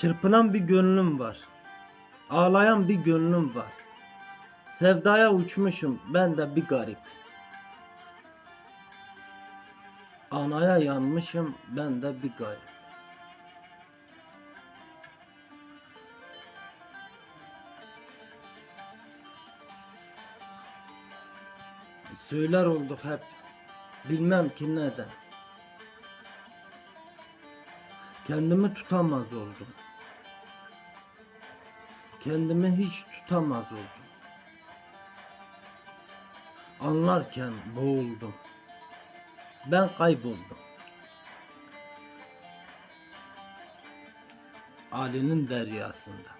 Çırpınan bir gönlüm var. Ağlayan bir gönlüm var. Sevdaya uçmuşum ben de bir garip. Anaya yanmışım ben de bir garip. Söyler olduk hep. Bilmem ki neden. Kendimi tutamaz oldum. Kendimi hiç tutamaz oldum. Anlarken boğuldum. Ben kayboldum. Ali'nin deryasında.